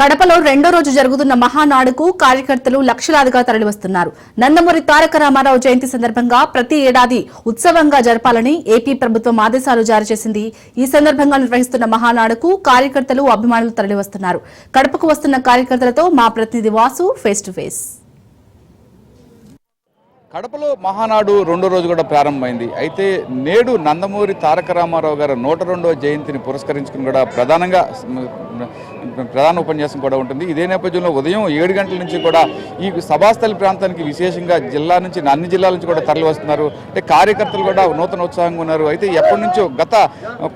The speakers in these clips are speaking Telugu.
కడపలో రెండో రోజు జరుగుతున్న మహానాడుకు కార్యకర్తలు లక్షలాదిగా తరలివస్తున్నారు. నందమూరి తారక రామారావు జయంతి సందర్భంగా ప్రతి ఏడాది ఉత్సవంగా జరపాలని ఏపీ ప్రభుత్వం ఆదేశాలు జారీ చేసింది. ఈ సందర్భంగా నిర్వహిస్తున్న మహానాడుకు కార్యకర్తలు అభిమానులు తరలివస్తున్నారు. కడపకు వస్తున్న కార్యకర్తలతో మా ప్రతినిధి వాసు ఫేస్ టు ఫేస్ కడపలో మహానాడు రెండో రోజు కూడా ప్రారంభమైంది. అయితే నేడు నందమూరి తారక రామారావు గారు నూట రెండవ జయంతిని పురస్కరించుకుని కూడా ప్రధానంగా ప్రధాన ఉపన్యాసం కూడా ఉంటుంది. ఇదే నేపథ్యంలో ఉదయం ఏడు గంటల నుంచి కూడా ఈ సభాస్థలి ప్రాంతానికి విశేషంగా జిల్లా నుంచి అన్ని జిల్లాల నుంచి కూడా తరలి వస్తున్నారు అంటే కార్యకర్తలు కూడా నూతన ఉత్సాహంగా ఉన్నారు. అయితే ఎప్పటి నుంచో గత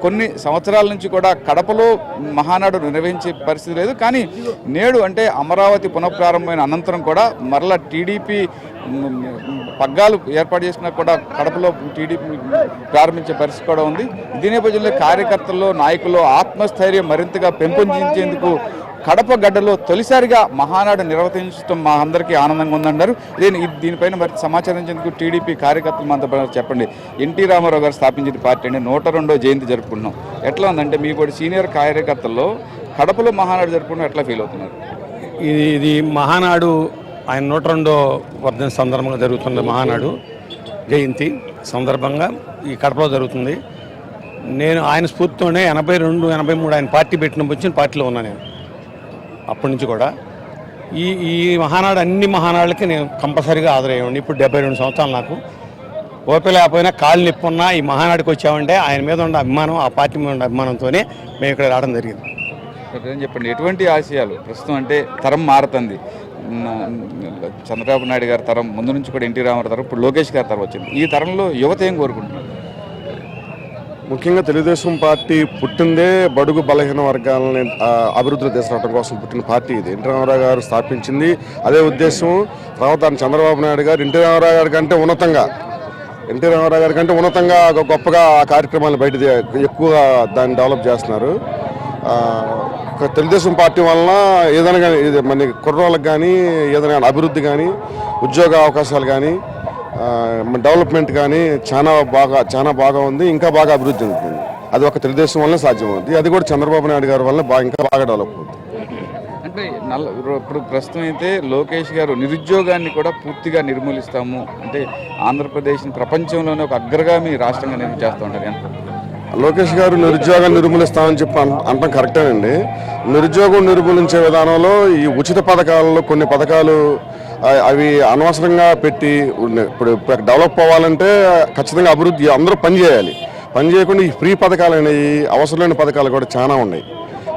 కొన్ని సంవత్సరాల నుంచి కూడా కడపలో మహానాడు నిర్వహించే పరిస్థితి లేదు. కానీ నేడు అంటే అమరావతి పునఃప్రారంభమైన అనంతరం కూడా మరలా టీడీపీ పగ్గాలు ఏర్పాటు చేసినా కూడా కడపలో టీడీపీ ప్రారంభించే పరిస్థితి కూడా ఉంది. ఇదే నేపథ్యంలో కార్యకర్తల్లో నాయకుల్లో ఆత్మస్థైర్యం మరింతగా పెంపొందించేందుకు కడప గడ్డలో తొలిసారిగా మహానాడు నిర్వర్తించడం మా అందరికీ ఆనందంగా ఉందన్నారు. దీని దీనిపైన మరి సమాచారించేందుకు టీడీపీ కార్యకర్తలు మనతో చెప్పండి ఎన్టీ రామారావు గారు స్థాపించిన పార్టీ అండి. నూట రెండో జయంతి జరుపుకుంటున్నాం ఎట్లా ఉందంటే మీ కూడా సీనియర్ కార్యకర్తల్లో కడపలో మహానాడు జరుపుకుంటాం ఎట్లా ఫీల్ అవుతున్నారు? ఇది ఇది మహానాడు ఆయన నూట రెండో వర్ధన సందర్భంగా జరుగుతున్న మహానాడు జయంతి సందర్భంగా ఈ కడపలో జరుగుతుంది. నేను ఆయన స్ఫూర్తితోనే ఎనభై రెండు ఎనభై మూడు ఆయన పార్టీ పెట్టినప్పుడు వచ్చిన పార్టీలో ఉన్నా నేను. అప్పటి నుంచి కూడా. ఈ ఈ మహానాడు అన్ని మహానాడులకి నేను కంపల్సరీగా హాజరయ్యండి ఇప్పుడు డెబ్బై రెండు సంవత్సరాలు నాకు. ఓపిక లేకపోయినా కాళ్ళు నొప్పి ఉన్నా ఈ మహానాడుకి వచ్చామంటే ఆయన మీద ఉన్న అభిమానం ఆ పార్టీ మీద ఉన్న అభిమానంతోనే మేము ఇక్కడ రావడం జరిగింది. సార్, చెప్పండి. ఎటువంటి ఆశయాలు? ప్రస్తుతం అంటే తరం మారుతుంది. చంద్రబాబు నాయుడు గారి తరం ముందు నుంచి కూడా ఎన్టీ రామారావు తరం ఇప్పుడు లోకేష్ గారి తరం వచ్చింది. ఈ తరంలో యువత ఏం కోరుకుంటున్నారు? ముఖ్యంగా తెలుగుదేశం పార్టీ పుట్టిందే బడుగు బలహీన వర్గాలని అభివృద్ధి అభివృద్ధిలో తీసుకురావడం కోసం పుట్టిన పార్టీ ఇది. ఎన్టీ రామారావు గారు స్థాపించింది అదే ఉద్దేశం తర్వాత చంద్రబాబు నాయుడు గారు ఎన్టీ రామారావు గారి కంటే ఉన్నతంగా ఎన్టీ రామారావు గారి కంటే ఉన్నతంగా ఒక గొప్పగా ఆ కార్యక్రమాలు బయట ఎక్కువగా దాన్ని డెవలప్ చేస్తున్నారు. తెలుగుదేశం పార్టీ వలన ఏదైనా కానీ ఇది మన కుర్రోళ్ళకి కానీ ఏదైనా కానీ అభివృద్ధి కానీ ఉద్యోగ అవకాశాలు కానీ మన డెవలప్మెంట్ కానీ చాలా బాగా చాలా బాగా ఉంది ఇంకా బాగా అభివృద్ధి చెందుతుంది. అది ఒక తెలుగుదేశం వల్లనే సాధ్యమవుతుంది. అది కూడా చంద్రబాబు నాయుడు గారి వల్ల బాగా ఇంకా బాగా డెవలప్ అవుతుంది. అంటే నల్ల ఇప్పుడు ప్రస్తుతం అయితే లోకేష్ గారు నిరుద్యోగాన్ని కూడా పూర్తిగా నిర్మూలిస్తాము. అంటే ఆంధ్రప్రదేశ్ని ప్రపంచంలోనే ఒక అగ్రగామి రాష్ట్రంగా నేను చేస్తూ ఉంటారు లోకేష్ గారు నిరుద్యోగాన్ని నిర్మూలిస్తామని చెప్పి అన్- అనటం కరెక్టేనండి. నిరుద్యోగం నిర్మూలించే విధానంలో ఈ ఉచిత పథకాలలో కొన్ని పథకాలు అవి అనవసరంగా పెట్టి ఇప్పుడు డెవలప్ అవ్వాలంటే ఖచ్చితంగా అభివృద్ధి అందరూ పనిచేయాలి పని చేయకుండా ఈ ఫ్రీ పథకాలు అనేవి అవసరమైన పథకాలు కూడా చాలా ఉన్నాయి.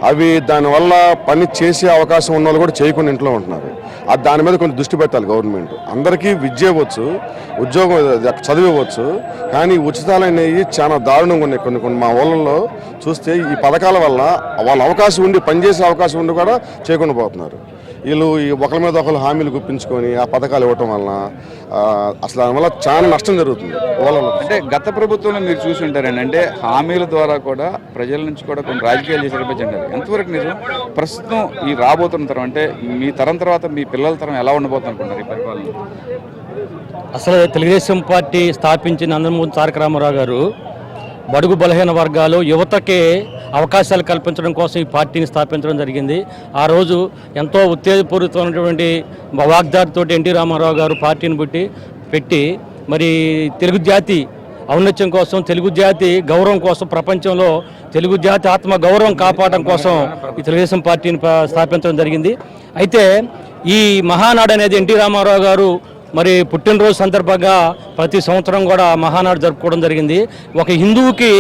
అవి దానివల్ల పని చేసే అవకాశం ఉన్న వాళ్ళు కూడా చేయకుండా ఇంట్లో ఉంటున్నారు. అది దాని మీద కొంచెం దృష్టి పెట్టాలి గవర్నమెంట్. అందరికీ విద్య ఇవ్వచ్చు ఉద్యోగం చదివి ఇవ్వచ్చు కానీ ఉచితాలు అనేవి చాలా దారుణంగా ఉన్నాయి కొన్ని కొన్ని మా ఊళ్ళల్లో చూస్తే ఈ పథకాల వల్ల వాళ్ళ అవకాశం ఉండి పనిచేసే అవకాశం ఉండి కూడా చేయకుండా పోతున్నారు. వీళ్ళు ఈ ఒకరి మీద ఒకరు హామీలు గుప్పించుకొని ఆ పథకాలు ఇవ్వటం వలన అసలు దానివల్ల చాలా నష్టం జరుగుతుంది. అంటే గత ప్రభుత్వంలో మీరు చూసి ఉంటారండి అంటే హామీల ద్వారా కూడా ప్రజల నుంచి కూడా కొన్ని రాజకీయాలు చేసే అంటారు ఎంతవరకు నిజం ప్రస్తుతం ఈ రాబోతున్న తరం అంటే మీ తరం తర్వాత మీ పిల్లల తరం ఎలా ఉండబోతుంది అనుకుంటారు ఈ పరిపాలన? అసలు తెలుగుదేశం పార్టీ స్థాపించిన నందమూరి తారక రామారావు గారు బడుగు బలహీన వర్గాలు యువతకే అవకాశాలు కల్పించడం కోసం ఈ పార్టీని స్థాపించడం జరిగింది. ఆ రోజు ఎంతో ఉత్తేజపూరితమైనటువంటి వాగ్దారితో ఎన్టీ రామారావు గారు పార్టీని పెట్టి పెట్టి మరి తెలుగు జాతి ఔన్నత్యం కోసం తెలుగు జాతి గౌరవం కోసం ప్రపంచంలో తెలుగు జాతి ఆత్మ గౌరవం కాపాడడం కోసం ఈ తెలుగుదేశం పార్టీని స్థాపించడం జరిగింది. అయితే ఈ మహానాడు అనేది ఎన్టీ రామారావు గారు మరి పుట్టినరోజు సందర్భంగా ప్రతి సంవత్సరం కూడా మహానాడు జరుపుకోవడం జరిగింది. ఒక హిందువుకి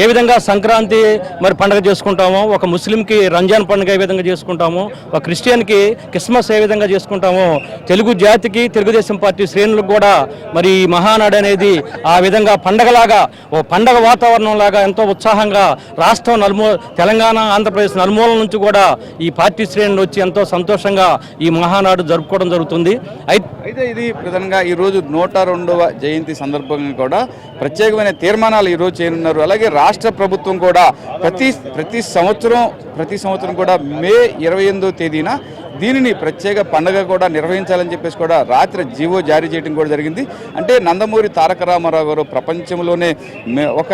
ఏ విధంగా సంక్రాంతి మరి పండుగ చేసుకుంటామో ఒక ముస్లింకి రంజాన్ పండుగ ఏ విధంగా చేసుకుంటామో ఒక క్రిస్టియన్కి క్రిస్మస్ ఏ విధంగా చేసుకుంటామో తెలుగు జాతికి తెలుగుదేశం పార్టీ శ్రేణులకు కూడా మరి ఈ మహానాడు అనేది ఆ విధంగా పండగలాగా ఓ పండగ వాతావరణం లాగా ఎంతో ఉత్సాహంగా రాష్ట్రం నలుమూ తెలంగాణ ఆంధ్రప్రదేశ్ నలుమూలల నుంచి కూడా ఈ పార్టీ శ్రేణులు వచ్చి ఎంతో సంతోషంగా ఈ మహానాడు జరుపుకోవడం జరుగుతుంది. అయితే అయితే ఇది ప్రధానంగా ఈ రోజు నూట రెండవ జయంతి సందర్భంగా కూడా ప్రత్యేకమైన తీర్మానాలు ఈరోజు చేయనున్నారు. అలాగే రాష్ట్ర ప్రభుత్వం కూడా ప్రతి ప్రతి సంవత్సరం ప్రతి సంవత్సరం కూడా మే ఇరవై తేదీన దీనిని ప్రత్యేక పండుగ కూడా నిర్వహించాలని చెప్పేసి కూడా రాత్రి జీవో జారీ చేయడం కూడా జరిగింది. అంటే నందమూరి తారక రామారావు గారు ప్రపంచంలోనే ఒక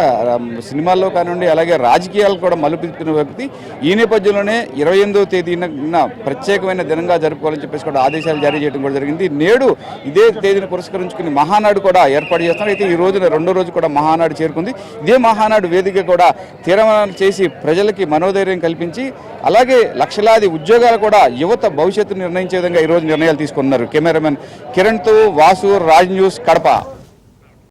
సినిమాల్లో కానివ్వండి అలాగే రాజకీయాలు కూడా మలుపుతున్న వ్యక్తి. ఈ నేపథ్యంలోనే ఇరవై ఎనిమిదవ తేదీన ప్రత్యేకమైన దినంగా జరుపుకోవాలని చెప్పేసి కూడా ఆదేశాలు జారీ చేయడం కూడా జరిగింది. నేడు ఇదే తేదీని పురస్కరించుకుని మహానాడు కూడా ఏర్పాటు చేస్తున్నారు. అయితే ఈ రోజున రెండో రోజు కూడా మహానాడు చేరుకుంది. ఇదే మహానాడు వేదిక కూడా తీర్మానాలు చేసి ప్రజలకి మనోధైర్యం కల్పించి అలాగే లక్షలాది ఉద్యోగాలు కూడా యువత భవిష్యత్తు నిర్ణయించే విధంగా ఈ రోజు నిర్ణయాలు తీసుకున్నారు కెమెరామెన్ కిరణ్తో వాసు రాజ్ న్యూస్ కడప.